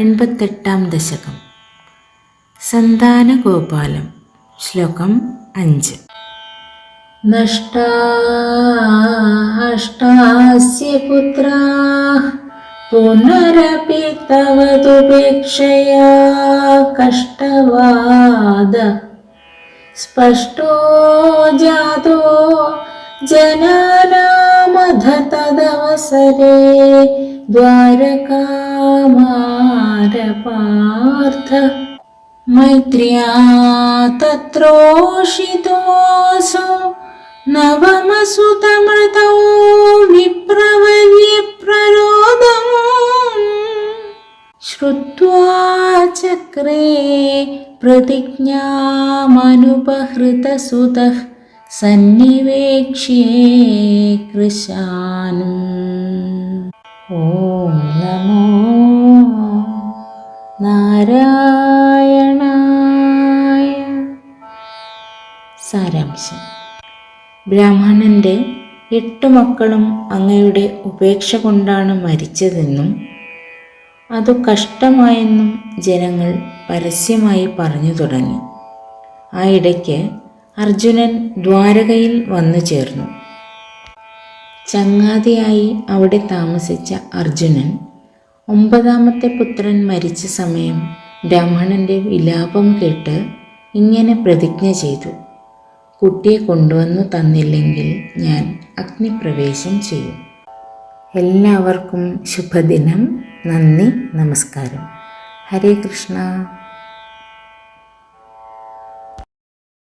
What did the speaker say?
എൺപത്തെട്ടാം ദശകം. സന്താനഗോപാലം ശ്ലോകം അഞ്ച്. നഷ്ടാഷ്ടാസ്യ പുത്രാ പുനരപി തവതുപേക്ഷയാ കഷ്ടവാദ. സ്പഷ്ടോ ജാതോ ജനാനാമധ തദവസരെ पार्थ मैत्र्या तत्रोषितोऽसौ नवमसुतमृतौ विप्रवर्य प्ररोदम् श्रुत्वा चक्रे प्रतिज्ञामनुपहृतसुतः सन्निवेक्ष्ये कृशान् ॐ नमो നാരായണായ സാരാംശം. ബ്രാഹ്മണന്റെ എട്ട് മക്കളും അങ്ങയുടെ ഉപേക്ഷ കൊണ്ടാണ് മരിച്ചതെന്നും അത് കഷ്ടമായെന്നും ജനങ്ങൾ പരസ്യമായി പറഞ്ഞു തുടങ്ങി. ആ ഇടയ്ക്ക് അർജുനൻ ദ്വാരകയിൽ വന്നു ചേർന്നു. ചങ്ങാതിയായി അവിടെ താമസിച്ച അർജുനൻ ഒമ്പതാമത്തെ പുത്രൻ മരിച്ച സമയം ബ്രാഹ്മണന്റെ വിലാപം കേട്ട് ഇങ്ങനെ പ്രതിജ്ഞ ചെയ്തു. കുട്ടിയെ കൊണ്ടുവന്നു തന്നില്ലെങ്കിൽ ഞാൻ അഗ്നിപ്രവേശം ചെയ്യും. എല്ലാവർക്കും ശുഭദിനം. നന്ദി. നമസ്കാരം. ഹരേ കൃഷ്ണ.